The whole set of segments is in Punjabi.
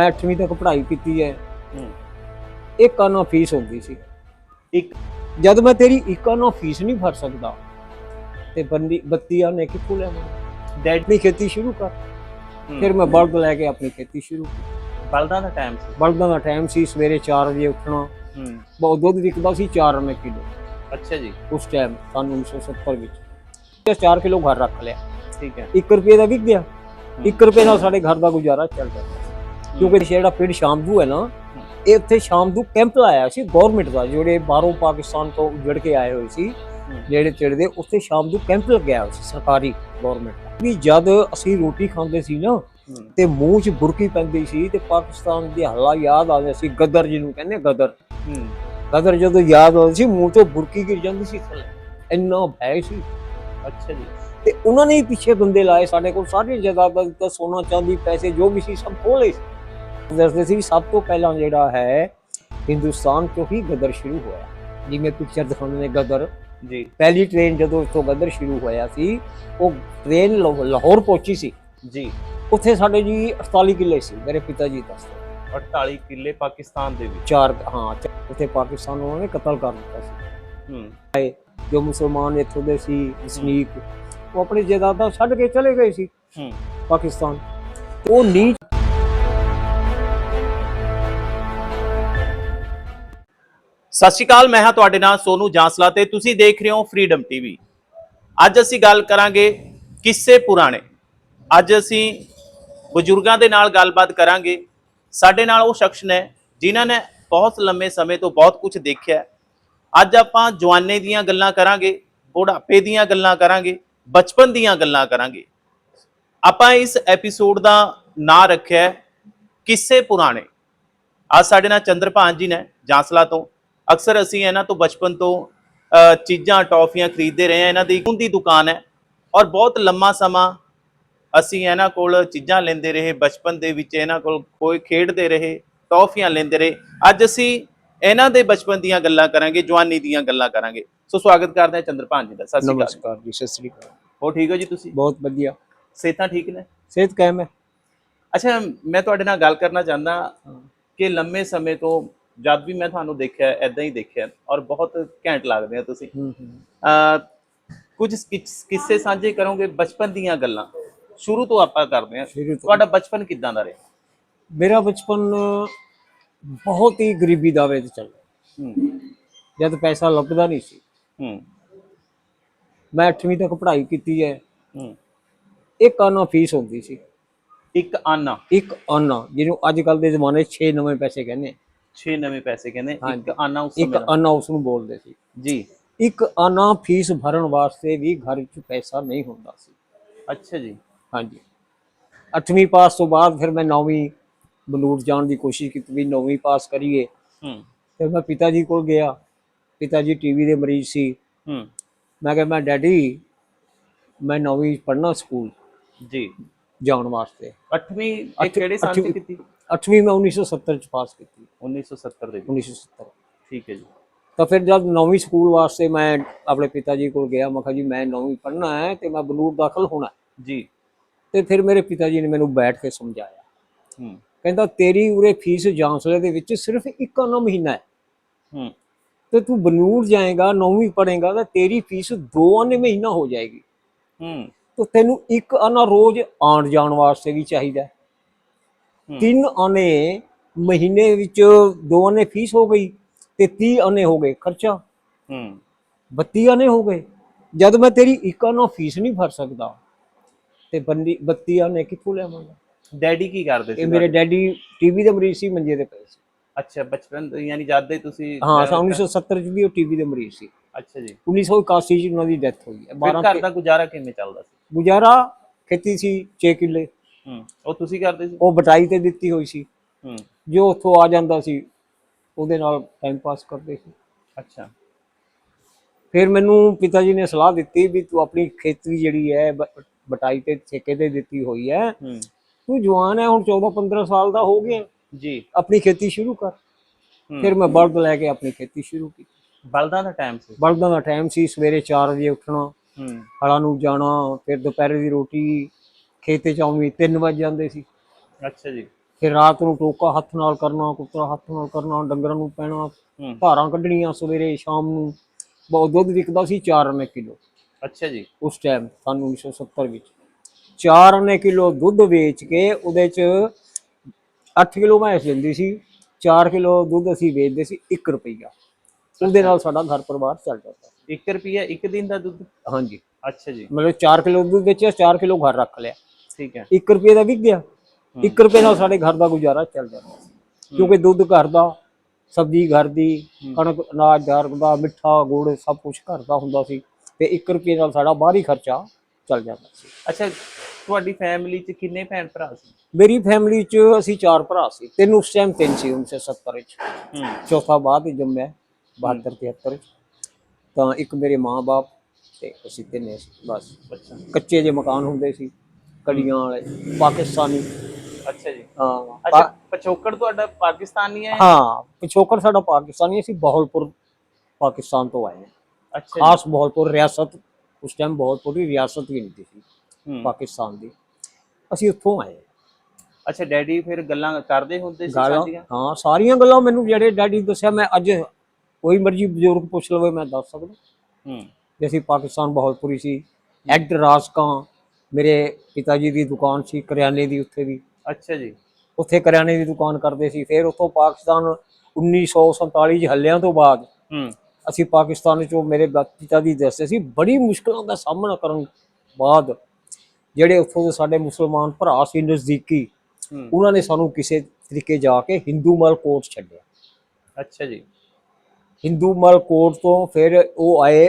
ਮੈਂ 8ਵੀਂ ਤੱਕ ਪੜ੍ਹਾਈ ਕੀਤੀ ਹੈ। ਹੂੰ। ਇੱਕ ਆਨਾ ਫੀਸ ਹੁੰਦੀ ਸੀ। ਇੱਕ ਜਦ ਮੈਂ ਤੇਰੀ ਇੱਕ ਆਨਾ ਫੀਸ ਨਹੀਂ ਭਰ ਸਕਦਾ ਤੇ ਬੰਦੀ ਬੱਤੀ ਆਨੇ ਕਿੱਥੋਂ ਲੈਵਾਂ ਡੈਡ ਆਪਣੀ ਖੇਤੀ ਸ਼ੁਰੂ ਕਰ। ਫਿਰ ਮੈਂ ਬਲਦ ਲੈ ਕੇ ਆਪਣੀ ਖੇਤੀ ਸ਼ੁਰੂ ਕੀਤੀ। ਬਲਦਾਂ ਦਾ ਟਾਈਮ ਸੀ। ਬਲਦਾਂ ਦਾ ਟਾਈਮ ਸੀ ਸਵੇਰੇ 4 ਵਜੇ ਉੱਠਣਾ। ਬਹੁਤ ਦੁੱਧ ਵਿਕਦਾ ਸੀ 4 ਰੁਪਏ ਕਿਲੋ। ਅੱਛਾ ਜੀ। ਉਸ ਟਾਈਮ ਸਨ 1970 ਵਿੱਚ। ਤੇ 4 ਕਿਲੋ ਘਰ ਰੱਖ ਲਿਆ। ਠੀਕ ਹੈ। 1 ਰੁਪਏ ਦਾ ਵਿਕ ਗਿਆ। 1 ਰੁਪਏ ਨਾਲ ਸਾਡੇ ਘਰ ਦਾ ਗੁਜ਼ਾਰਾ ਚੱਲ ਜਾਂਦਾ। ਕਿਉਂਕਿ ਜਿਹੜਾ ਪਿੰਡ ਸ਼ਾਮਦੂ ਹੈ ਨਾ ਇਹ ਉੱਥੇ ਸ਼ਾਮਦੂ ਕੈਂਪ ਲਾਇਆ ਸੀ ਗਵਰਨਮੈਂਟ ਦਾ ਜਿਹੜੇ ਬਾਹਰੋਂ ਪਾਕਿਸਤਾਨ ਤੋਂ ਜੜ ਕੇ ਆਏ ਹੋਏ ਸੀ ਜਿਹੜੇ ਚਿੜਦੇ ਉੱਥੇ ਸ਼ਾਮਦੂ ਕੈਂਪ ਲੱਗਿਆ ਸੀ ਸਰਕਾਰੀ ਗਵਰਨਮੈਂਟ ਵੀ ਜਦ ਅਸੀਂ ਰੋਟੀ ਖਾਂਦੇ ਸੀ ਨਾ ਤੇ ਮੂੰਹ 'ਚ ਬੁਰਕੀ ਪੈਂਦੀ ਸੀ ਤੇ ਪਾਕਿਸਤਾਨ ਦੀ ਹੱਲਾ ਯਾਦ ਆ ਜਾਂਦੀ ਸੀ ਗਦਰ ਜਿਹਨੂੰ ਕਹਿੰਦੇ ਗਦਰ। ਗਦਰ ਜਦੋਂ ਯਾਦ ਆਉਂਦੀ ਸੀ ਮੂੰਹ ਤੋਂ ਬੁਰਕੀ ਗਿਰ ਜਾਂਦੀ ਸੀ ਥੱਲੇ। ਇੰਨਾ ਭੈ ਸੀ। ਅੱਛਾ ਜੀ। ਤੇ ਉਹਨਾਂ ਨੇ ਪਿੱਛੇ ਬੰਦੇ ਲਾਏ ਸਾਡੇ ਕੋਲ ਸਾਰੀ ਜਾਇਦਾਦਾਂ ਦਾ ਸੋਨਾ ਚਾਂਦੀ ਪੈਸੇ ਜੋ ਵੀ ਸੀ ਸਭ ਕੋਲੇ ਸੀ। ਦੱਸਦੇ ਸੀ ਸਭ ਤੋਂ ਪਹਿਲਾਂ ਜਿਹੜਾ ਹੈ ਹਿੰਦੁਸਤਾਨ ਤੋਂ ਹੀ ਗਦਰ ਸ਼ੁਰੂ ਹੋਇਆ। ਜਿਵੇਂ ਪਿਕਚਰ ਦਿਖਾਉਂਦੇ ਨੇ ਗਦਰ। ਜੀ। ਪਹਿਲੀ ਟ੍ਰੇਨ ਜਦੋਂ ਇੱਥੋਂ ਗਦਰ ਸ਼ੁਰੂ ਹੋਇਆ ਸੀ ਉਹ ਟ੍ਰੇਨ ਲਾਹੌ- ਲਾਹੌਰ ਪਹੁੰਚੀ ਸੀ। ਜੀ। ਉੱਥੇ ਸਾਡੇ ਜੀ 48 ਕਿੱਲੇ ਸੀ ਮੇਰੇ ਪਿਤਾ ਜੀ ਦੱਸਦੇ 48 ਕਿੱਲੇ ਪਾਕਿਸਤਾਨ ਦੇ ਵਿੱਚ। ਚਾਰ ਹਾਂ ਉੱਥੇ ਪਾਕਿਸਤਾਨ ਉਹਨਾਂ ਨੇ ਕਤਲ ਕਰ ਦਿੱਤਾ ਸੀ। ਹੂੰ। ਜੋ ਮੁਸਲਮਾਨ ਇੱਥੋਂ ਦੇ ਸੀ ਵਸਨੀਕ ਉਹ ਆਪਣੀ ਜਾਇਦਾਦਾਂ ਛੱਡ ਕੇ ਚਲੇ ਗਏ ਸੀ। ਹੂੰ। ਪਾਕਿਸਤਾਨ। ਉਹ ਨੀਚ ਸਤਿ ਸ਼੍ਰੀ ਅਕਾਲ, ਮੈਂ ਹਾਂ ਤੁਹਾਡੇ ਨਾਲ ਸੋਨੂ ਜਾਂਸਲਾ ਤੇ ਤੁਸੀਂ ਦੇਖ ਰਹੇ ਹੋ ਫਰੀडम ਟੀਵੀ ਅੱਜ ਅਸੀਂ ਗੱਲ ਕਰਾਂਗੇ ਕਿੱਸੇ ਪੁਰਾਣੇ। ਅੱਜ ਅਸੀਂ ਬਜ਼ੁਰਗਾਂ ਦੇ ਨਾਲ ਗੱਲਬਾਤ ਕਰਾਂਗੇ। ਸਾਡੇ ਨਾਲ ਉਹ ਸ਼ਖਸ ਨੇ ਜਿਨ੍ਹਾਂ ਨੇ ਬਹੁਤ ਲੰਮੇ ਸਮੇਂ ਤੋਂ ਬਹੁਤ ਕੁਝ ਦੇਖਿਆ ਅੱਜ ਆਪਾਂ ਜਵਾਨੇ ਦੀਆਂ ਗੱਲਾਂ ਕਰਾਂਗੇ, ਬੁਢਾਪੇ ਦੀਆਂ ਗੱਲਾਂ ਕਰਾਂਗੇ, ਬਚਪਨ ਦੀਆਂ ਗੱਲਾਂ ਕਰਾਂਗੇ। ਆਪਾਂ ਇਸ ਐਪੀਸੋਡ ਦਾ ਨਾਂ ਰੱਖਿਆ ਕਿੱਸੇ ਪੁਰਾਣੇ। ਅੱਜ ਸਾਡੇ ਨਾਲ ਚੰਦਰਭਾਨ ਜੀ ਨੇ ਜਾਂਸਲਾ ਤੋਂ। ਅਕਸਰ ਅਸੀਂ ਇਹਨਾਂ ਤੋਂ ਬਚਪਨ ਤੋਂ ਚੀਜ਼ਾਂ ਟੌਫੀਆਂ ਖਰੀਦਦੇ ਰਹੇ ਹਾਂ। ਇਹਨਾਂ ਦੀ ਦੀ ਦੁਕਾਨ ਹੈ ਔਰ ਬਹੁਤ ਲੰਮਾ ਸਮਾਂ ਅਸੀਂ ਇਹਨਾਂ ਕੋਲ ਚੀਜ਼ਾਂ ਲੈਂਦੇ ਰਹੇ। ਬਚਪਨ ਦੇ ਵਿੱਚ ਇਹਨਾਂ ਕੋਲ ਕੋਈ ਖੇਡਦੇ ਰਹੇ ਟੌਫੀਆਂ ਲੈਂਦੇ ਰਹੇ। ਅੱਜ ਅਸੀਂ ਇਹਨਾਂ ਦੇ ਬਚਪਨ ਦੀਆਂ ਗੱਲਾਂ ਕਰਾਂਗੇ ਜਵਾਨੀ ਦੀਆਂ ਗੱਲਾਂ ਕਰਾਂਗੇ। ਸੋ ਸਵਾਗਤ ਕਰਦੇ ਹਾਂ ਚੰਦਰਭਾਨ ਜੀ ਦਾ। ਸਤਿ ਸ਼੍ਰੀ ਅਕਾਲ ਨਮਸਕਾਰ ਜੀ ਸਤਿ ਸ੍ਰੀ ਅਕਾਲ। ਹੋ ਠੀਕ ਹੋ ਜੀ ਤੁਸੀਂ? ਬਹੁਤ ਵਧੀਆ। ਸਿਹਤਾਂ ਠੀਕ ਨੇ? ਸਿਹਤ ਕਾਇਮ ਹੈ। ਅੱਛਾ ਮੈਂ ਤੁਹਾਡੇ ਨਾਲ ਗੱਲ ਕਰਨਾ ਚਾਹੁੰਦਾ ਕਿ ਲੰਮੇ ਸਮੇਂ ਤੋਂ ਜਦ ਵੀ ਮੈਂ ਤੁਹਾਨੂੰ ਦੇਖਿਆ ਐਦਾਂ ਹੀ ਦੇਖਿਆ ਔਰ ਬਹੁਤ ਘੈਂਟ ਲੱਗਦੇ ਆ ਤੁਸੀਂ। ਅਹ ਕੁਝ ਕਿਸ- ਕਿੱਸੇ ਸਾਂਝੇ ਕਰੋਗੇ ਬਚਪਨ ਦੀਆਂ ਗੱਲਾਂ? ਸ਼ੁਰੂ ਤੋਂ ਆਪਾਂ ਕਰਦੇ ਹਾਂ। ਸ਼ੁਰੂ ਤੋਂ। ਤੁਹਾਡਾ ਬਚਪਨ ਕਿੱਦਾਂ ਦਾ ਰਿਹਾ? ਮੇਰਾ ਬਚਪਨ ਬਹੁਤ ਹੀ ਗਰੀਬੀ ਦਾ ਵਿੱਚ ਚੱਲਿਆ ਹੂੰ। ਜਦ ਪੈਸਾ ਲੱਭਦਾ ਨਹੀਂ ਸੀ। ਹੂੰ। ਮੈਂ 8ਵੀਂ ਤੱਕ ਪੜ੍ਹਾਈ ਕੀਤੀ ਹੈ। ਹੂੰ। ਇੱਕ ਆਨਾ ਫੀਸ ਹੁੰਦੀ ਸੀ। ਇੱਕ ਆਨਾ? ਇੱਕ ਆਨਾ ਜਿਹਨੂੰ ਅੱਜ ਕੱਲ ਦੇ ਜ਼ਮਾਨੇ 'ਚ 6 ਨਵੇਂ ਪੈਸੇ ਕਹਿੰਦੇ ਆ। 6 ਨਵੇਂ ਪੈਸੇ ਕਹਿੰਦੇ। ਇੱਕ ਆਨਾ ਉਸ ਇੱਕ ਦਾ। ਆਨਾ ਉਸ ਨੂੰ ਬੋਲਦੇ ਸੀ। ਜੀ। ਇੱਕ ਆਨਾ ਫੀਸ ਭਰਨ ਵਾਸਤੇ ਵੀ ਘਰ ਵਿੱਚ ਪੈਸਾ ਨਹੀਂ ਹੁੰਦਾ ਸੀ। ਅੱਛਾ ਜੀ। ਹਾਂਜੀ। 8ਵੀਂ ਪਾਸ ਤੋਂ ਬਾਅਦ ਫਿਰ ਮੈਂ 9ਵੀਂ ਬਲੂਰ ਜਾਣ ਦੀ ਕੋਸ਼ਿਸ਼ ਕੀਤੀ ਵੀ 9ਵੀਂ ਪਾਸ ਕਰੀਏ। ਹੂੰ। ਫਿਰ ਮੈਂ ਪਿਤਾ ਜੀ ਕੋਲ ਗਿਆ। ਪਿਤਾ ਜੀ ਟੀਵੀ ਦੇ ਮਰੀਜ਼ ਸੀ। ਹੂੰ। ਮੈਂ ਕਿਹਾ ਮੈਂ ਡੈਡੀ ਮੈਂ 9ਵੀਂ ਪੜ੍ਹਨਾ ਸਕੂਲ ਜੀ। ਜਾਣ ਵਾਸਤੇ। 8ਵੀਂ ਇਹ ਅੱਠ- ਕਿਹੜੇ ਸਾਲ 'ਚ ਅੱਠਵੀਂ- ਕੀਤੀ? 8ਵੀਂ ਮੈਂ 1970 ਚ ਪਾਸ ਕੀਤੀ। 1970 ਦੇ ਵਿੱਚ? 1970 ਠੀਕ ਹੈ ਜੀ। ਤਾਂ ਫਿਰ ਜਦ 9ਵੀਂ ਸਕੂਲ ਵਾਸਤੇ ਮੈਂ ਆਪਣੇ ਪਿਤਾ ਜੀ ਕੋਲ ਗਿਆ ਮੈਂ ਕਿਹਾ ਜੀ ਮੈਂ 9ਵੀਂ ਪੜ੍ਹਨਾ ਹੈ ਤੇ ਮੈਂ ਬਲੂਰ ਦਾਖਲ ਹੋਣਾ ਹੈ। ਜੀ। ਤੇ ਫਿਰ ਮੇਰੇ ਪਿਤਾ ਜੀ ਨੇ ਮੈਨੂੰ ਬੈਠ ਕੇ ਸਮਝਾਇਆ। ਹੂੰ। ਕਹਿੰਦਾ ਤੇਰੀ ਉਰੇ ਫੀਸ ਜਾਂਸਲੇ ਦੇ ਵਿੱਚ ਸਿਰਫ ਇੱਕ ਆਨਾ ਮਹੀਨਾ ਹੈ। ਹੂੰ। ਤੇ ਤੂੰ ਬਨੂਰ ਜਾਏਗਾ ਨੌਵੀਂ ਪੜ੍ਹੇਗਾ ਤਾਂ ਤੇਰੀ ਫੀਸ ਦੋ ਆਨੇ ਮਹੀਨਾ ਹੋ ਜਾਏਗੀ। ਹੂੰ। ਤਾਂ ਤੈਨੂੰ ਇੱਕ ਆਨਾ ਰੋਜ਼ ਆਉਣ ਜਾਣ ਵਾਸਤੇ ਵੀ ਚਾਹੀਦਾ। ਤਿੰਨ ਆਨੇ ਮਹੀਨੇ ਵਿੱਚ ਦੋ ਆਨੇ ਫੀਸ ਹੋ ਗਈ ਤੇ 30 ਆਨੇ ਹੋ ਗਏ ਖਰਚਾ। ਹੂੰ। 32 ਆਨੇ ਹੋ ਗਏ। ਜਦ ਮੈਂ ਤੇਰੀ ਇੱਕ ਆਨਾ ਫੀਸ ਨਹੀਂ ਭਰ ਸਕਦਾ ਤੇ ਬੰਦੀ 32 ਆਨੇ ਕਿੱਥੋਂ ਲਿਆਵਾਂਗਾ? ਡੈਡੀ ਕੀ ਕਰਦੇ ਸੀ ਇਹ ਮੇਰੇ ਡੈਡੀ ਟੀਵੀ ਦੇ ਮਰੀਜ਼ ਸੀ ਮੰਜੇ ਦੇ ਪਏ ਸੀ। ਅੱਛਾ ਬਚਪਨ ਤੋਂ ਯਾਨੀ ਜਦ ਦੇ ਤੁਸੀਂ ਹਾਂ ਸਾਲ 1970 ਚ ਵੀ ਉਹ ਟੀਵੀ ਦੇ ਮਰੀਜ਼ ਸੀ। ਅੱਛਾ ਜੀ। 1981 ਚ ਉਹਨਾਂ ਦੀ ਡੈਥ ਹੋਈ ਹੈ। ਫਿਰ 12 ਘਰ ਦਾ ਗੁਜ਼ਾਰਾ ਕਿਵੇਂ ਚੱਲਦਾ ਸੀ? ਗੁਜ਼ਾਰਾ ਖੇਤੀ ਸੀ 6 ਕਿੱਲੇ। ਹੂੰ। ਉਹ ਤੁਸੀਂ ਕਰਦੇ ਸੀ? ਉਹ ਬਟਾਈ ਤੇ ਦਿੱਤੀ ਹੋਈ ਸੀ। ਹੂੰ। ਜੋ ਉੱਥੋਂ ਆ ਜਾਂਦਾ ਸੀ ਉਹਦੇ ਨਾਲ ਟਾਈਮ ਪਾਸ ਕਰਦੇ ਸੀ। ਅੱਛਾ। ਫਿਰ ਮੈਨੂੰ ਪਿਤਾ ਜੀ ਨੇ ਸਲਾਹ ਦਿੱਤੀ ਵੀ ਤੂੰ ਆਪਣੀ ਖੇਤੀ ਜਿਹੜੀ ਹੈ ਬਟਾਈ ਤੇ ਠੇਕੇ ਤੇ ਦਿੱਤੀ ਹੋਈ ਹੈ। ਹੂੰ। ਤੂੰ ਜਵਾਨ ਹੈ ਹੁਣ 14 15 ਸਾਲ ਦਾ ਹੋ ਗਿਆ। ਜੀ। ਆਪਣੀ ਖੇਤੀ ਸ਼ੁਰੂ ਕਰ। ਫਿਰ ਮੈਂ ਬਲਦ ਲੈ ਕੇ ਆਪਣੀ ਖੇਤੀ ਸ਼ੁਰੂ ਕੀਤੀ। ਬਲਦਾਂ ਦਾ ਟਾਈਮ ਸੀ? ਬਲਦਾਂ ਦਾ ਟਾਈਮ ਸੀ ਸਵੇਰੇ 4 ਵਜੇ ਉੱਠਣਾ ਹੂੰ। ਹਲਾਂ ਨੂੰ ਜਾਣਾ ਫਿਰ ਦੁਪਹਿਰ ਦੀ ਰੋਟੀ ਖੇਤੇ ਚ ਆਉਣੀ 3 ਵਜੇ ਜਾਂਦੇ ਸੀ। ਅੱਛਾ ਜੀ। ਫਿਰ ਰਾਤ ਨੂੰ ਟੋਕਾ ਹੱਥ ਨਾਲ ਕਰਨਾ ਕੁੱਤਰਾ ਹੱਥ ਨਾਲ ਕਰਨਾ ਡੰਗਰਾਂ ਨੂੰ ਪੈਣਾ ਧਾਰਾਂ ਕੱਢਣੀਆਂ ਸਵੇਰੇ ਸ਼ਾਮ ਨੂੰ। ਬਹੁਤ ਦੁੱਧ ਵਿਕਦਾ ਸੀ 4 ਰੁਪਏ ਕਿਲੋ। ਅੱਛਾ ਜੀ। ਉਸ ਟਾਈਮ ਸਾਨੂੰ 1970 ਵਿੱਚ। 4 ਰੁਪਏ ਕਿਲੋ ਦੁੱਧ ਵੇਚ ਕੇ ਉਹਦੇ ਚ 8 ਕਿਲੋ ਭੈਂਸ ਦਿੰਦੀ ਸੀ 4 ਕਿਲੋ ਦੁੱਧ ਅਸੀਂ ਵੇਚਦੇ ਸੀ 1 ਰੁਪਈਆ। ਉਹਦੇ ਨਾਲ ਸਾਡਾ ਘਰ ਪਰਿਵਾਰ ਚੱਲ ਜਾਂਦਾ। 1 ਰੁਪਿਆ ਇੱਕ ਦਿਨ ਦਾ ਦੁੱਧ? ਹਾਂਜੀ। ਅੱਛਾ ਜੀ। ਮਤਲਬ 4 ਕਿਲੋ ਦੁੱਧ ਵੇਚਿਆ 4 ਕਿਲੋ ਘਰ ਰੱਖ ਲਿਆ। ਠੀਕ ਹੈ। 1 ਰੁਪਏ ਦਾ ਵਿਕ ਗਿਆ। 1 ਰੁਪਏ ਨਾਲ ਸਾਡੇ ਘਰ ਦਾ ਗੁਜ਼ਾਰਾ ਚੱਲ ਜਾਂਦਾ। ਕਿਉਂਕਿ ਦੁੱਧ ਘਰ ਦਾ ਸਬਜ਼ੀ ਘਰ ਦੀ ਕਣਕ ਅਨਾਜ ਘਰ ਦਾ ਮਿੱਠਾ ਗੁੜ ਸਭ ਕੁਝ ਘਰ ਦਾ ਹੁੰਦਾ ਸੀ। ਤੇ 1 ਰੁਪਏ ਨਾਲ ਸਾਡਾ ਬਾਹਰੀ ਖਰਚਾ ਚੱਲ ਜਾਂਦਾ ਸੀ। ਅੱਛਾ ਤੁਹਾਡੀ ਫੈਮਿਲੀ 'ਚ ਕਿੰਨੇ ਭੈਣ ਭਰਾ ਸੀ? ਮੇਰੀ ਫੈਮਿਲੀ ਚ ਅਸੀਂ ਚਾਰ ਭਰਾ ਸੀ। ਤਿੰਨ ਉਸ ਟਾਈਮ ਤਿੰਨ ਸੀ 1970 ਚ ਹੂੰ। ਚੌਥਾ ਬਾਅਦ ਹੀ ਜੰਮਿਆ 72 73 ਚ ਤਾਂ ਇੱਕ ਮੇਰੇ ਮਾਂ-ਬਾਪ ਤੇ ਅਸੀਂ ਤਿੰਨੇ ਬਸ। ਕੱਚੇ ਜਿਹੇ ਮਕਾਨ ਹੁੰਦੇ ਸੀ। ਕੜੀਆਂ ਵਾਲੇ ਪਾਕਿਸਤਾਨੀ। ਅੱਛਾ ਜੀ। ਹਾਂ ਅੱਛਾ ਪਾ- ਪਛੋਕੜ ਤੁਹਾਡਾ ਪਾਕਿਸਤਾਨੀ ਹੈ? ਹਾਂ ਪਿਛੋਕੜ ਸਾਡਾ ਪਾਕਿਸਤਾਨੀ ਅਸੀਂ ਬਹਾਵਲਪੁਰ ਪਾਕਿਸਤਾਨ ਤੋਂ ਆਏ ਹਾਂ। ਅੱਛਾ ਜੀ। ਖਾਸ ਬਹਾਵਲਪੁਰ ਰਿਆਸਤ ਉਸ ਟਾਈਮ ਬਹਾਵਲਪੁਰ ਦੀ ਰਿਆਸਤ ਵੀ ਨਹੀਂ ਸੀ ਹੂੰ। ਪਾਕਿਸਤਾਨ ਦੀ। ਅਸੀਂ ਉੱਥੋਂ ਆਏ ਅੱਛਾ ਡੈਡੀ ਫਿਰ ਗੱਲਾਂ ਕਰਦੇ ਹੁੰਦੇ ਸੀ ਗੱਲਾਂ ਸਾਡੀਆਂ ਹਾਂ ਸਾਰੀਆਂ ਗੱਲਾਂ ਮੈਨੂੰ ਜਿਹੜੇ ਡੈਡੀ ਦੱਸਿਆ ਮੈਂ ਅੱਜ ਕੋਈ ਮਰਜ਼ੀ ਬਜ਼ੁਰਗ ਪੁੱਛ ਲਵੇ ਮੈਂ ਦੱਸ ਸਕਦਾ। ਹੂੰ। ਅਸੀਂ ਪਾਕਿਸਤਾਨ ਬਹਾਵਲਪੁਰੀ ਸੀ। ਰਾਸਕਾਂ ਮੇਰੇ ਪਿਤਾ ਜੀ ਦੀ ਦੁਕਾਨ ਸੀ ਕਰਿਆਨੇ ਦੀ ਉੱਥੇ ਵੀ ਅੱਛਾ ਜੀ। ਉੱਥੇ ਕਰਿਆਨੇ ਦੀ ਦੁਕਾਨ ਕਰਦੇ ਸੀ। ਫਿਰ ਉੱਥੋਂ ਪਾਕਿਸਤਾਨ 1947 ਚ ਹੱਲਿਆਂ ਤੋਂ ਬਾਅਦ ਹੂੰ। ਅਸੀਂ ਪਾਕਿਸਤਾਨ ਚੋਂ ਮੇਰੇ ਪਿਤਾ ਜੀ ਦੱਸਦੇ ਸੀ। ਬੜੀ ਮੁਸ਼ਕਲਾਂ ਦਾ ਸਾਹਮਣਾ ਕਰਨ ਬਾਅਦ ਜਿਹੜੇ ਉੱਥੋਂ ਦੇ ਸਾਡੇ ਮੁਸਲਮਾਨ ਭਰਾ ਸੀ ਨਜ਼ਦੀਕੀ ਉਹਨਾਂ ਨੇ ਸਾਨੂੰ ਕਿਸੇ ਤਰੀਕੇ ਜਾ ਕੇ ਹਿੰਦੂ ਮਲ ਕੋਟ ਛੱਡਿਆ। ਅੱਛਾ ਜੀ। ਹਿੰਦੂ ਮਲ ਕੋਟ ਤੋਂ ਫਿਰ ਉਹ ਆਏ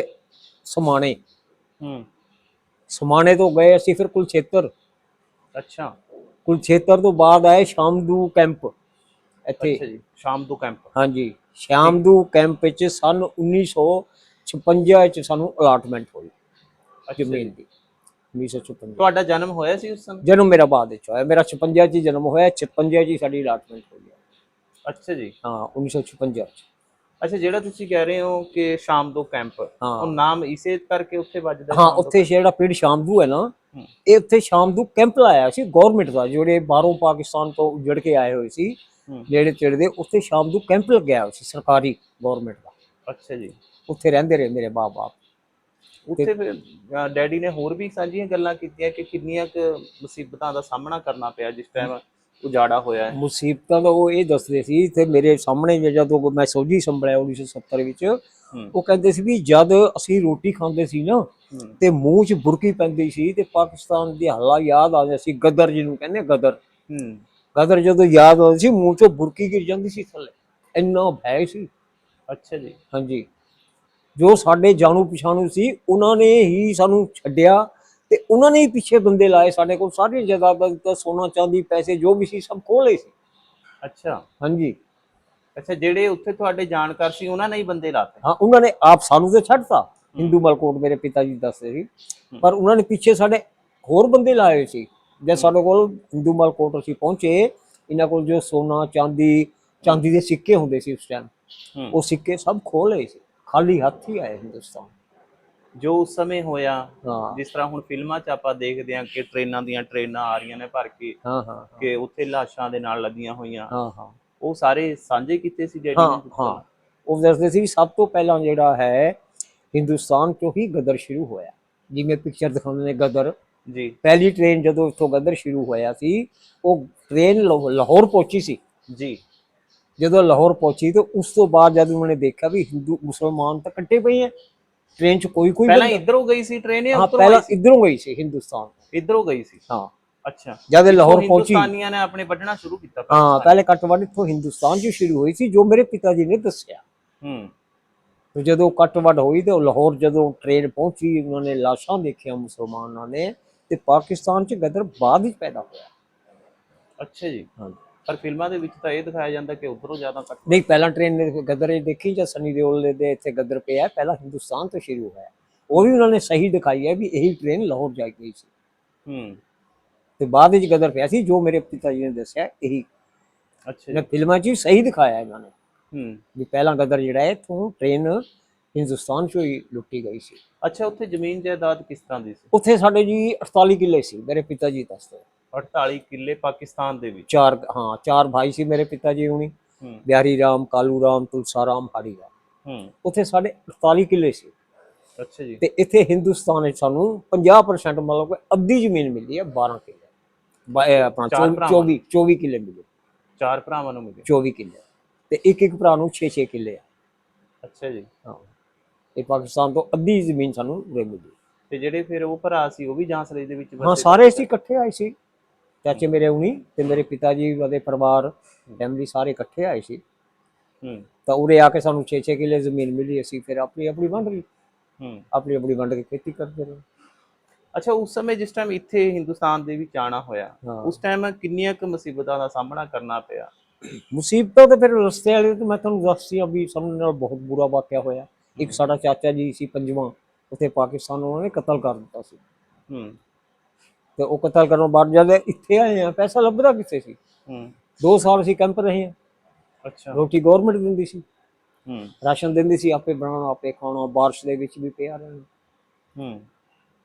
ਸਮਾਣੇ। ਹੂੰ। ਸਮਾਣੇ ਤੋਂ ਗਏ ਅਸੀਂ ਫਿਰ ਕੁਲਛੇਤਰ। ਅੱਛਾ। ਕੁਲਛੇਤਰ ਤੋਂ ਬਾਅਦ ਆਏ ਸ਼ਾਮਦੂ ਕੈਂਪ। ਇੱਥੇ ਅੱਛਾ ਜੀ ਸ਼ਾਮ ਤੋਂ ਕੈਂਪ। ਹਾਂਜੀ ਸ਼ਾਮਦੂ ਕੈਂਪ ਵਿੱਚ ਸਨ 1956 ਵਿੱਚ ਸਾਨੂੰ ਅਲਾਟਮੈਂਟ ਹੋਈ ਜ਼ਮੀਨ। ਦੀ 1956 ਤੁਹਾਡਾ ਜਨਮ ਹੋਇਆ ਸੀ ਉਸ ਸਮੇਂ ਜਨਮ ਮੇਰਾ ਬਾਅਦ ਵਿੱਚ ਹੋਇਆ ਮੇਰਾ 56 ਚ ਜਨਮ ਹੋਇਆ 56 ਚ ਸਾਡੀ ਅਲਾਟਮੈਂਟ ਹੋਈ ਅੱਛਾ ਜੀ। ਹਾਂ 1956 ਚ। ਅੱਛਾ ਜਿਹੜਾ ਤੁਸੀਂ ਕਹਿ ਰਹੇ ਹੋ ਕਿ ਸ਼ਾਮ ਤੋਂ ਕੈਂਪ। ਉਹ ਨਾਮ ਇਸੇ ਕਰਕੇ ਉੱਥੇ ਵੱਜਦਾ ਹਾਂ ਉੱਥੇ ਜਿਹੜਾ ਪਿੰਡ ਸ਼ਾਮਦੂ ਹੈ ਨਾ। ਇਹ ਉੱਥੇ ਸ਼ਾਮਦੂ ਕੈਂਪ ਲਾਇਆ ਸੀ ਗਵਰਨਮੈਂਟ ਦਾ ਜਿਹੜੇ ਬਾਹਰੋਂ ਪਾਕਿਸਤਾਨ ਤੋਂ ਉੱਜੜ ਕੇ ਆਏ ਹੋਏ ਸੀ। ਜਿਹੜੇ ਚਿੜਦੇ ਉੱਥੇ ਸ਼ਾਮਦੂ ਕੈਂਪ ਲੱਗਿਆ ਸੀ ਸਰਕਾਰੀ ਗਵਰਨਮੈਂਟ ਦਾ ਅੱਛਾ ਜੀ ਉੱਥੇ ਰਹਿੰਦੇ ਰਹੇ ਮੇਰੇ ਬਾਪ ਉੱਥੇ ਫਿਰ ਡੈਡੀ ਨੇ ਹੋਰ ਵੀ ਸਾਂਝੀਆਂ ਗੱਲਾਂ ਕੀਤੀਆਂ ਕਿ ਕਿੰਨੀਆਂ ਕੁ ਮੁਸੀਬਤਾਂ ਦਾ ਸਾਹਮਣਾ ਕਰਨਾ ਪਿਆ ਜਿਸ ਟਾਈਮ ਉਜਾੜਾ ਹੋਇਆ ਹੈ। ਮੁਸੀਬਤਾਂ ਦਾ ਉਹ ਇਹ ਦੱਸਦੇ ਸੀ ਤੇ ਮੇਰੇ ਸਾਹਮਣੇ ਜਦੋਂ ਮੈਂ ਸੋਝੀ ਸੰਭਲਿਆ 1970 ਵਿੱਚ ਉਹ ਕਹਿੰਦੇ ਸੀ ਵੀ ਜਦ ਅਸੀਂ ਰੋਟੀ ਖਾਂਦੇ ਸੀ ਨਾ ਤੇ ਮੂੰਹ 'ਚ ਬੁਰਕੀ ਪੈਂਦੀ ਸੀ ਤੇ ਪਾਕਿਸਤਾਨ ਦੀ ਹਾਲਾ ਯਾਦ ਆ ਜਾਂਦਾ ਸੀ ਗਦਰ ਜਿਹਨੂੰ ਕਹਿੰਦੇ ਗਦਰ। ਗਦਰ ਜਦੋਂ ਯਾਦ ਆਉਂਦੀ ਸੀ ਮੂੰਹ 'ਚੋਂ ਬੁਰਕੀ ਗਿਰ ਜਾਂਦੀ ਸੀ ਥੱਲੇ। ਇੰਨਾ ਭੈ ਸੀ। ਅੱਛਾ ਜੀ। ਹਾਂਜੀ। ਜੋ ਸਾਡੇ ਜਾਣੂ ਪਛਾਣੂ ਸੀ ਉਹਨਾਂ ਨੇ ਹੀ ਸਾਨੂੰ ਛੱਡਿਆ ਤੇ ਉਹਨਾਂ ਨੇ ਹੀ ਪਿੱਛੇ ਬੰਦੇ ਲਾਏ ਸਾਡੇ ਕੋਲ। ਸਾਰੀ ਜਾਇਦਾਦਾਂ ਦਾ ਸੋਨਾ ਚਾਂਦੀ ਪੈਸੇ ਜੋ ਵੀ ਸੀ ਸਭ ਖੋਹ ਲਏ ਸੀ। ਅੱਛਾ। ਹਾਂਜੀ। ਅੱਛਾ ਜਿਹੜੇ ਉੱਥੇ ਤੁਹਾਡੇ ਜਾਣਕਾਰ ਸੀ ਉਹਨਾਂ ਨੇ ਹੀ ਬੰਦੇ ਲਾਤੇ? ਹਾਂ ਉਹਨਾਂ ਨੇ ਆਪ ਸਾਨੂੰ ਤੇ ਛੱਡਤਾ। ਹਿੰਦੂ ਮਲਕੋਟ ਮੇਰੇ ਪਿਤਾ ਜੀ ਦੱਸਦੇ ਸੀ। ਪਰ ਉਹਨਾਂ ਨੇ ਪਿੱਛੇ ਸਾਡੇ ਹੋਰ ਬੰਦੇ ਲਾਏ ਹੋਏ ਸੀ ਜਦ ਸਾਡੇ ਕੋਲ ਹਿੰਦੂ ਮਲਕੋਟ ਅਸੀਂ ਪਹੁੰਚੇ ਇਹਨਾਂ ਕੋਲ ਜੋ ਸੋਨਾ ਚਾਂਦੀ ਚਾਂਦੀ ਦੇ ਸਿੱਕੇ ਹੁੰਦੇ ਸੀ ਉਸ ਟਾਈਮ ਉਹ ਸਿੱਕੇ ਸਭ ਖੋਹ ਲਏ ਸੀ। ਖਾਲੀ ਹੱਥ ਹੀ ਆਏ ਹਿੰਦੁਸਤਾਨ। ਜੋ ਉਸ ਸਮੇਂ ਹੋਇਆ ਹਾਂ। ਜਿਸ ਤਰ੍ਹਾਂ ਹੁਣ ਫਿਲਮਾਂ 'ਚ ਆਪਾਂ ਦੇਖਦੇ ਹਾਂ ਕਿ ਟ੍ਰੇਨਾਂ ਦੀਆਂ ਟ੍ਰੇਨਾਂ ਆ ਰਹੀਆਂ ਨੇ ਭਰ ਕੇ ਹਾਂ ਹਾਂ ਕਿ ਉੱਥੇ ਲਾਸ਼ਾਂ ਦੇ ਨਾਲ ਲੱਗੀਆਂ ਹੋਈਆਂ। ਹਾਂ ਹਾਂ। ਉਹ ਸਾਰੇ ਸਾਂਝੇ ਕੀਤੇ ਸੀ ਡੈਡੀ ਹਾਂ ਹਾਂ। ਉਹ ਦੱਸਦੇ ਸੀ ਵੀ ਸਭ ਤੋਂ ਪਹਿਲਾਂ ਜਿਹੜਾ ਹੈ ਹਿੰਦੁਸਤਾਨ ਤੋਂ ਹੀ ਗਦਰ ਸ਼ੁਰੂ ਹੋਇਆ। ਜਿਵੇਂ ਪਿਕਚਰ ਦਿਖਾਉਂਦੇ ਨੇ ਗਦਰ। ਜੀ। ਪਹਿਲੀ ਟ੍ਰੇਨ ਜਦੋਂ ਇੱਥੋਂ ਗਦਰ ਸ਼ੁਰੂ ਹੋਇਆ ਸੀ ਉਹ ਟ੍ਰੇਨ ਲਾਹੌ- ਲਾਹੌਰ ਪਹੁੰਚੀ ਸੀ। ਜੀ। ਜਦੋਂ ਲਾਹੌਰ ਪਹੁੰਚੀ ਤੇ ਉਸ ਤੋਂ ਬਾਅਦ ਜਦ ਉਹਨਾਂ ਦੇਖਿਆ ਵੀ ਹਿੰਦੂ ਮੁਸਲਮਾਨ ਤਾਂ ਇਕੱਠੇ ਪਏ ਆ ਟ੍ਰੇਨ 'ਚ ਕੋਈ ਕੋਈ ਪਹਿਲਾਂ ਬੰਦਾ- ਇਧਰੋਂ ਗਈ ਸੀ ਟ੍ਰੇਨ ਜਾਂ ਹਾਂ ਉੱਧਰੋਂ ਪਹਿਲਾਂ ਆਈ ਸੀ? ਇਧਰੋਂ ਗਈ ਸੀ ਹਿੰਦੁਸਤਾਨ। ਇਧਰੋਂ ਗਈ ਸੀ? ਹਾਂ। ਅੱਛਾ। ਜਦ ਇਹ ਲਾਹੌਰ ਇੱਥੋਂ ਪਹੁੰਚੀ ਹਿੰਦੁਸਤਾਨੀਆਂ ਨੇ ਆਪਣੇ ਵੱਢਣਾ ਸ਼ੁਰੂ ਕੀਤਾ। ਪਹਿਲੇ ਕੱਟਵੜ ਇੱਥੋਂ ਹਿੰਦੁਸਤਾਨ 'ਚ ਸ਼ੁਰੂ ਹੋਈ ਸੀ ਜੋ ਮੇਰੇ ਪਿਤਾ ਜੀ ਨੇ ਦੱਸਿਆ। ਹੂੰ। ਤੇ ਜਦੋਂ ਕੱਟਵੜ ਹੋਈ ਤੇ ਉਹ ਲਾਹੌਰ ਜਦੋਂ ਟ੍ਰੇਨ ਪਹੁੰਚੀ ਉਹਨਾਂ ਨੇ ਲਾਸ਼ਾਂ ਦੇਖੀਆਂ ਮੁਸਲਮਾਨਾਂ ਨੇ ਤੇ ਪਾਕਿਸਤਾਨ 'ਚ ਗਦਰ ਬਾਅਦ ਵਿੱਚ ਪੈਦਾ ਹੋਇਆ। ਅੱਛਾ ਜੀ। ਹਾਂਜੀ। ਪਰ ਫਿਲਮਾਂ ਦੇ ਵਿੱਚ ਤਾਂ ਇਹ ਦਿਖਾਇਆ ਜਾਂਦਾ ਕਿ ਉਧਰੋਂ ਜ਼ਿਆਦਾ ਕੱਟ ਨਹੀਂ ਪਹਿਲਾਂ ਟ੍ਰੇਨ ਨੇ ਗਦਰ ਇਹ ਦੇਖੀ ਜਾਂ ਸਨੀ ਦਿਓਲ ਦੇ ਇੱਥੇ ਗਦਰ ਪਿਆ ਪਹਿਲਾਂ ਹਿੰਦੁਸਤਾਨ ਤੋਂ ਸ਼ੁਰੂ ਹੋਇਆ ਉਹ ਵੀ ਉਹਨਾਂ ਨੇ ਸਹੀ ਦਿਖਾਈ ਹੈ ਵੀ ਇਹੀ ਟ੍ਰੇਨ ਲਾਹੌਰ ਜਾ ਗਈ ਸੀ। ਹੂੰ। ਤੇ ਬਾਅਦ ਵਿੱਚ ਗਦਰ ਪਿਆ ਸੀ ਜੋ ਮੇਰੇ ਪਿਤਾ ਜੀ ਨੇ ਦੱਸਿਆ ਇਹੀ। ਅੱਛਾ। ਜੀ ਫਿਲਮਾਂ 'ਚ ਸਹੀ ਦਿਖਾਇਆ ਇਹਨਾਂ ਨੇ। ਹੂੰ। ਵੀ ਪਹਿਲਾਂ ਗਦਰ ਜਿਹੜਾ ਹੈ ਇੱਥੋਂ ਟ੍ਰੇਨ ਹਿੰਦੁਸਤਾਨ 'ਚੋਂ ਹੀ ਲੁੱਟੀ ਗਈ ਸੀ। ਅੱਛਾ ਉੱਥੇ ਜ਼ਮੀਨ ਜਾਇਦਾਦ ਕਿਸ ਤਰ੍ਹਾਂ ਦੀ ਸੀ? ਉੱਥੇ ਸਾਡੇ ਜੀ 48 ਕਿੱਲੇ ਸੀ ਮੇਰੇ ਪਿਤਾ ਜੀ ਦੱਸਦੇ। 48 ਕਿੱਲੇ ਪਾਕਿਸਤਾਨ ਦੇ ਵਿੱਚ। ਚਾਰ ਹਾਂ ਚਾਰ ਭਾਈ ਸੀ ਮੇਰੇ ਪਿਤਾ ਜੀ ਹੁਣੀ। ਹੂੰ। ਬਿਹਾਰੀ ਰਾਮ ਕਾਲੂ ਰਾਮ ਤੁਲਸਾ ਰਾਮ ਹਰੀ ਰਾਮ। ਹੂੰ। ਉੱਥੇ ਸਾਡੇ 48 ਕਿੱਲੇ ਸੀ। ਅੱਛਾ ਜੀ। ਤੇ ਇੱਥੇ ਹਿੰਦੁਸਤਾਨ ਵਿੱਚ ਸਾਨੂੰ 50% ਮਤਲਬ ਕਿ ਅੱਧੀ ਜ਼ਮੀਨ ਮਿਲੀ ਹੈ 12 ਕਿੱਲੇ। ਬਾ- ਇਹ ਆਪਣਾ ਚਾਰ 24 ਭਰਾਵਾਂ। 24 24 ਕਿੱਲੇ ਮਿਲੇ। ਚਾਰ ਭਰਾਵਾਂ ਨੂੰ ਮਿਲੇ। 24 ਕਿੱਲੇ। ਤੇ ਇੱਕ ਇੱਕ ਭਰਾ ਨੂੰ 6-6 ਕਿੱਲੇ ਆ। ਅੱਛਾ ਜੀ। ਹਾਂ। ਇਹ ਪਾਕਿਸਤਾਨ ਤੋਂ ਅੱਧੀ ਜ਼ਮੀਨ ਸਾਨੂੰ ਉਰੇ ਮਿਲੀ। ਤੇ ਜਿਹੜੇ ਫਿਰ ਉਹ ਭਰਾ ਸੀ ਉਹ ਵੀ ਜਾਂਸਲੇ ਦੇ ਵਿੱਚ ਹਾਂ ਵਸੇ ਸਾਰੇ ਅਸੀਂ ਇਕੱਠੇ ਆਏ ਸੀ। ਚਾਚੇ ਮੇਰੇ ਹੁਣੀ ਤੇ ਮੇਰੇ ਪਿਤਾ ਜੀ ਉਹਦੇ ਪਰਿਵਾਰ ਫੈਮਿਲੀ ਸਾਰੇ ਇਕੱਠੇ ਆਏ ਸੀ। ਹੂੰ। ਤਾਂ ਉਰੇ ਆ ਕੇ ਸਾਨੂੰ 6-6 ਕਿੱਲੇ ਜ਼ਮੀਨ ਮਿਲੀ ਅਸੀਂ ਫਿਰ ਆਪਣੀ ਆਪਣੀ ਵੰਡ ਲਈ। ਹੂੰ। ਆਪਣੀ ਆਪਣੀ ਵੰਡ ਕੇ ਖੇਤੀ ਕਰਦੇ ਰਹੇ। ਅੱਛਾ ਉਸ ਸਮੇਂ ਜਿਸ ਟਾਈਮ ਇੱਥੇ ਹਿੰਦੁਸਤਾਨ ਦੇ ਵਿੱਚ ਆਣਾ ਹੋਇਆ। ਉਸ ਟਾਈਮ ਕਿੰਨੀਆਂ ਕੁ ਮੁਸੀਬਤਾਂ ਦਾ ਸਾਹਮਣਾ ਕਰਨਾ ਪਿਆ? ਮੁਸੀਬਤਾਂ ਤੇ ਫਿਰ ਰਸਤੇ ਵਾਲੇ ਤੇ ਮੈਂ ਤੁਹਾਨੂੰ ਦੱਸਦੀ ਆ ਵੀ ਸਾਨੂੰ ਨਾਲ ਬਹੁਤ ਬੁਰਾ ਵਾਕਿਆ ਹੋਇਆ। ਇੱਕ ਸਾਡਾ ਚਾਚਾ ਜੀ ਸੀ ਪੰਜਵਾਂ ਉੱਥੇ ਪਾਕਿਸਤਾਨ ਉਹਨਾਂ ਨੇ ਕਤਲ ਕਰ ਦਿੱਤਾ ਸੀ। ਹੂੰ। ਤੇ ਉਹ ਕਤਲ ਕਰਨ ਬਾਅਦ ਜਦ ਇੱਥੇ ਆਏ ਆ ਪੈਸਾ ਲੱਭਦਾ ਕਿੱਥੇ ਸੀ? ਹੂੰ। ਦੋ ਸਾਲ ਅਸੀਂ ਕੈਂਪ ਰਹੇ ਆ। ਅੱਛਾ। ਰੋਟੀ ਗਵਰਨਮੈਂਟ ਦਿੰਦੀ ਸੀ। ਹੂੰ। ਰਾਸ਼ਨ ਦਿੰਦੀ ਸੀ ਆਪੇ ਬਣਾਉਣਾ ਆਪੇ ਖਾਣਾ ਬਾਰਿਸ਼ ਦੇ ਵਿੱਚ ਵੀ ਪਿਆ ਰਹਿਣਾ। ਹੂੰ।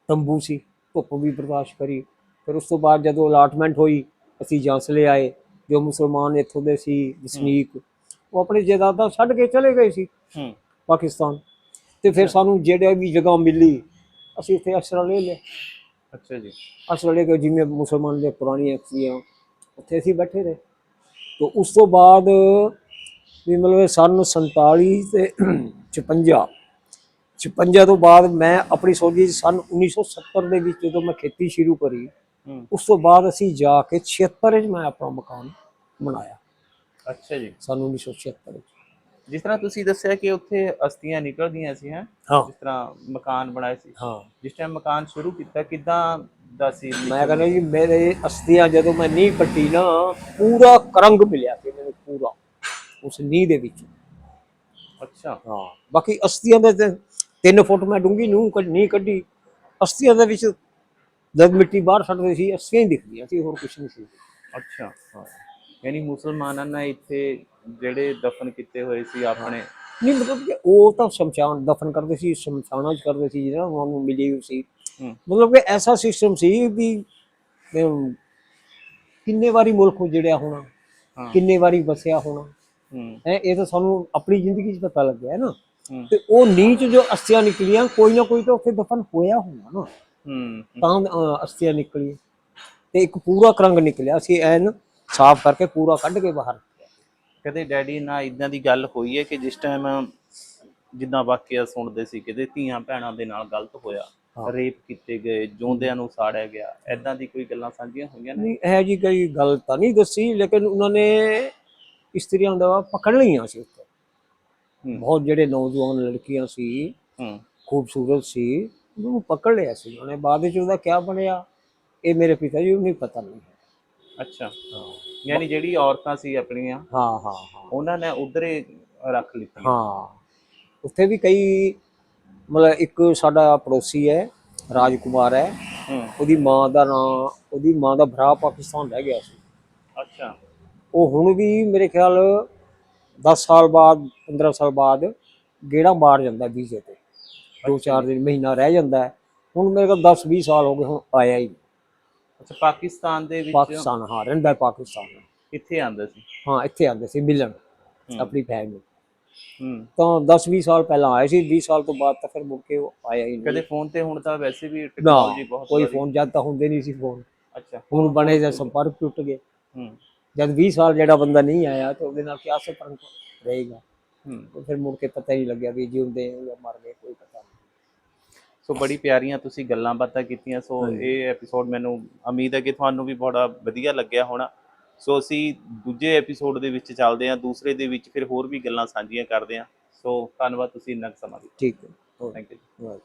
ਤੰਬੂ ਸੀ ਧੁੱਪ ਵੀ ਬਰਦਾਸ਼ਤ ਕਰੀ। ਫਿਰ ਉਸ ਤੋਂ ਬਾਅਦ ਜਦੋਂ ਅਲਾਟਮੈਂਟ ਹੋਈ ਅਸੀਂ ਜਾਂਸਲੇ ਆਏ ਜੋ ਮੁਸਲਮਾਨ ਇੱਥੋਂ ਦੇ ਸੀ ਵਸਨੀਕ ਉਹ ਆਪਣੀ ਜਾਇਦਾਦਾਂ ਛੱਡ ਕੇ ਚਲੇ ਗਏ ਸੀ। ਹੂੰ। ਪਾਕਿਸਤਾਨ। ਤੇ ਫਿਰ ਸਾਨੂੰ ਜਿਹੜੇ ਵੀ ਜਗ੍ਹਾ ਮਿਲੀ ਅਸੀਂ ਇੱਥੇ ਅਸਰਾ ਲੈ ਲਿਆ ਅੱਛਾ ਜੀ। ਅਸਰਾ ਲੈ ਕੇ ਜਿਵੇਂ ਮੁਸਲਮਾਨ ਦੇ ਪੁਰਾਣੀਆਂ ਸੀਆਂ ਉੱਥੇ ਅਸੀਂ ਬੈਠੇ ਰਹੇ। ਤੋਂ ਉਸ ਤੋਂ ਬਾਅਦ ਵੀ ਮਤਲਬ ਸਨ 47 ਤੇ 56 56 ਤੋਂ ਬਾਅਦ ਮੈਂ ਆਪਣੀ ਸੋਚੀ ਸਨ 1970 ਦੇ ਵਿੱਚ ਜਦੋਂ ਮੈਂ ਖੇਤੀ ਸ਼ੁਰੂ ਕਰੀ ਉਸ ਤੋਂ ਬਾਅਦ ਅਸੀਂ ਜਾ ਕੇ 76 ਵਿੱਚ ਮੈਂ ਆਪਣਾ ਮਕਾਨ ਬਣਾਇਆ। ਅੱਛਾ ਜੀ। ਸਨ 1976 ਵਿੱਚ। ਜਿਸ ਤਰ੍ਹਾਂ ਤੁਸੀਂ ਦੱਸਿਆ ਕਿ ਉੱਥੇ ਅਸਥੀਆਂ ਨਿਕਲਦੀਆਂ ਸੀ ਹੈ? ਹਾਂ। ਜਿਸ ਤਰ੍ਹਾਂ ਮਕਾਨ ਬਣਾਏ ਸੀ। ਹਾਂ। ਜਿਸ ਟਾਈਮ ਮਕਾਨ ਸ਼ੁਰੂ ਕੀਤਾ ਕਿਦਾਂ ਦਾ ਸੀ? ਮੈਂ ਕਹਿੰਦਾ ਜੀ ਮੇਰੇ ਅਸਥੀਆਂ ਜਦੋਂ ਮੈਂ ਨੀਂਹ ਪੱਟੀ ਨਾ ਪੂਰਾ ਕਰੰਗ ਮਿਲਿਆ ਸੀ ਮੈਨੂੰ ਪੂਰਾ। ਉਸ ਨੀਂਹ ਦੇ ਵਿੱਚ। ਅੱਛਾ। ਹਾਂ। ਬਾਕੀ ਅਸਥੀਆਂ ਦੇ ਤੇ 3 ਫੁੱਟ ਮੈਂ ਡੂੰਗੀ ਨੂੰ ਨੀਂਹ ਕੱਢੀ। ਅਸਥੀਆਂ ਦੇ ਵਿੱਚ ਜਦ ਮਿੱਟੀ ਬਾਹਰ ਛੱਡਦੇ ਸੀ ਅਸਥੀਆਂ ਹੀ ਦਿਖਦੀਆਂ ਸੀ ਹੋਰ ਕੁਝ ਨਹੀਂ ਸੀ। ਅੱਛਾ ਯਾਨੀ ਮੁਸਲਮਾਨਾਂ ਨੇ ਇੱਥੇ ਜਿਹੜੇ ਦਫਨ ਕੀਤੇ ਹੋਏ ਸੀ ਆਪਣੇ। ਨਹੀਂ ਮਤਲਬ ਕਿ ਉਹ ਤਾਂ ਸ਼ਮਸ਼ਾਨ ਦਫਨ ਕਰਦੇ ਸੀ ਸ਼ਮਸ਼ਾਨਾਂ 'ਚ ਕਰਦੇ ਸੀ ਜਿਹੜਾ ਉਹਨਾਂ ਨੂੰ ਮਿਲੀ ਹੋਈ ਸੀ। ਮਤਲਬ ਕਿ ਐਸਾ ਸਿਸਟਮ ਸੀ ਵੀ ਕਿੰਨੇ ਵਾਰੀ ਮੁਲਕ ਉਜੜਿਆ ਹੋਣਾ ਕਿੰਨੇ ਵਾਰੀ ਵਸਿਆ ਹੋਣਾ। ਹੂੰ। ਇਹ ਤਾਂ ਸਾਨੂੰ ਆਪਣੀ ਜ਼ਿੰਦਗੀ 'ਚ ਪਤਾ ਲੱਗਿਆ ਹੈ ਨਾ? ਤੇ ਉਹ ਨੀਚ ਜੋ ਅਸਥੀਆਂ ਨਿਕਲੀਆਂ ਕੋਈ ਨਾ ਕੋਈ ਤਾਂ ਉੱਥੇ ਦਫਨ ਹੋਇਆ ਹੋਣਾ ਨਾ। ਤਾਂ ਅ, ਅਸਥੀਆਂ ਨਿਕਲੀ ਤੇ ਇੱਕ ਪੂਰਾ ਕਰੰਗ ਨਿਕਲਿਆ ਸੀ ਐਨ ਸਾਫ਼ ਕਰਕੇ ਪੂਰਾ ਕੱਢ ਕੇ ਬਾਹਰ। ਕਦੇ ਡੈਡੀ ਨਾਲ ਇਦਾਂ ਦੀ ਗੱਲ ਹੋਈ ਹੈ ਕਿ ਜਿਸ ਟਾਈਮ ਜਿੱਦਾਂ ਵਾਕਿਆ ਸੁਣਦੇ ਸੀ ਕਿਤੇ ਧੀਆਂ ਭੈਣਾਂ ਦੇ ਨਾਲ ਗਲਤ ਹੋਇਆ। ਰੇਪ ਕੀਤੇ ਗਏ ਜਿਉਂਦਿਆਂ ਨੂੰ ਸਾੜਿਆ ਗਿਆ ਐਦਾਂ ਦੀ ਕੋਈ ਗੱਲਾਂ ਸਾਂਝੀਆਂ ਹੋਈਆਂ ਨੇ? ਨਹੀਂ ਇਹ ਜੀ ਕੋਈ ਗੱਲ ਤਾਂ ਨਹੀਂ ਦੱਸੀ ਲੇਕਿਨ ਉਹਨਾਂ ਨੇ ਇਸਤਰੀਆਂ ਦਾ ਪਕੜ ਲਈਆਂ ਸੀ ਉੱਥੇ। ਬਹੁਤ ਜਿਹੜੇ ਨੌਜਵਾਨ ਲੜਕੀਆਂ ਸੀ ਖੂਬਸੂਰਤ ਸੀ ਉਹਨਾਂ ਪਕੜ ਲਿਆ ਸੀ। ਉਹਨੇ ਬਾਅਦ ਵਿੱਚ ਉਹਦਾ ਕੀ ਬਣਿਆ ਇਹ ਮੇਰੇ ਪਿਤਾ ਜੀ ਨੂੰ ਨਹੀਂ ਪਤਾ ਨਹੀਂ ਅੱਛਾ। ਯਾਨੀ ਜਿਹੜੀ ਔਰਤਾਂ ਸੀ ਆਪਣੀਆਂ ਹਾਂ ਹਾਂ ਹਾਂ। ਉਹਨਾਂ ਨੇ ਉਧਰੇ ਰੱਖ ਲਿੱਤੀ ਹਾਂ। ਉੱਥੇ ਵੀ ਕਈ ਮਤਲਬ ਇੱਕ ਸਾਡਾ ਪੜੋਸੀ ਹੈ ਰਾਜਕੁਮਾਰ ਹੈ। ਹੂੰ। ਉਹਦੀ ਮਾਂ ਦਾ ਨਾਂ ਉਹਦੀ ਮਾਂ ਦਾ ਭਰਾ ਪਾਕਿਸਤਾਨ ਰਹਿ ਗਿਆ ਸੀ। ਅੱਛਾ। ਉਹ ਹੁਣ ਵੀ ਮੇਰੇ ਖਿਆਲ 10 ਸਾਲ ਬਾਅਦ 15 ਸਾਲ ਬਾਅਦ ਗੇੜਾ ਮਾਰ ਜਾਂਦਾ ਵੀਜ਼ੇ ਤੇ। ਦੋ ਚਾਰ ਦਿਨ ਮਹੀਨਾ ਰਹਿ ਜਾਂਦਾ। ਹੈ। ਹੁਣ ਮੇਰੇ ਕੋਲ 10 20 ਸਾਲ ਹੋ ਗਏ ਹੁਣ ਆਇਆ ਹੀ। ਅੱਛਾ ਪਾਕਿਸਤਾਨ ਦੇ ਵਿੱਚ ਪਾਕਿਸਤਾਨ ਹਾਂ ਰਹਿੰਦਾ ਪਾਕਿਸਤਾਨ। ਕਿੱਥੇ ਆਂਦਾ ਸੀ? ਹਾਂ ਇੱਥੇ ਆਉਂਦੇ ਸੀ ਮਿਲਣ। ਆਪਣੀ ਫੈਮਿਲੀ ਹੂੰ। ਤਾਂ 10 20 ਸਾਲ ਪਹਿਲਾਂ ਆਏ ਸੀ 20 ਸਾਲ ਤੋਂ ਬਾਅਦ ਤਾਂ ਫਿਰ ਮੁੜ ਕੇ ਉਹ ਆਇਆ ਹੀ ਨਹੀਂ। ਕਦੇ ਫੋਨ ਤੇ ਹੁਣ ਤਾਂ ਵੈਸੇ ਵੀ ਨਾ ਟੈਕਨੋਲੋਜੀ ਬਹੁਤ ਕੋਈ। ਫੋਨ ਜਦ ਤਾਂ ਹੁੰਦੇ ਨਹੀਂ ਸੀ ਫੋਨ। ਅੱਛਾ। ਹੁਣ ਬਣੇ ਜਾਂ ਸੰਪਰਕ ਟੁੱਟ ਗਏ। ਹੂੰ। ਜਦ 20 ਸਾਲ ਜਿਹੜਾ ਬੰਦਾ ਨਹੀਂ ਆਇਆ ਤਾਂ ਉਹਦੇ ਨਾਲ ਕਿਆ ਸੰਪਰਕ ਰਹੇਗਾ? ਹੂੰ। ਉਹ ਫਿਰ ਮੁੜ ਕੇ ਪਤਾ ਹੀ ਨਹੀਂ ਲੱਗਿਆ ਵੀ ਜਿਉਂਦੇ ਆ ਜਾਂ ਮਰ ਗਏ ਕੋਈ ਪਤਾ ਸੋ ਬੜੀ ਪਿਆਰੀਆਂ ਤੁਸੀਂ ਗੱਲਾਂ ਬਾਤਾਂ ਕੀਤੀਆਂ ਸੋ ਇਹ ਐਪੀਸੋਡ ਮੈਨੂੰ ਉਮੀਦ ਹੈ ਕਿ ਤੁਹਾਨੂੰ ਵੀ ਬੜਾ ਵਧੀਆ ਲੱਗਿਆ ਹੋਣਾ। ਸੋ ਅਸੀਂ ਦੂਜੇ ਐਪੀਸੋਡ ਦੇ ਵਿੱਚ ਚੱਲਦੇ ਹਾਂ ਦੂਸਰੇ ਦੇ ਵਿੱਚ ਫਿਰ ਹੋਰ ਵੀ ਗੱਲਾਂ ਸਾਂਝੀਆਂ ਕਰਦੇ ਹਾਂ। ਸੋ ਧੰਨਵਾਦ ਤੁਸੀਂ ਇੰਨਾ ਸਮਾਂ ਦਿੱਤਾ। ਠੀਕ ਹੈ। Thank you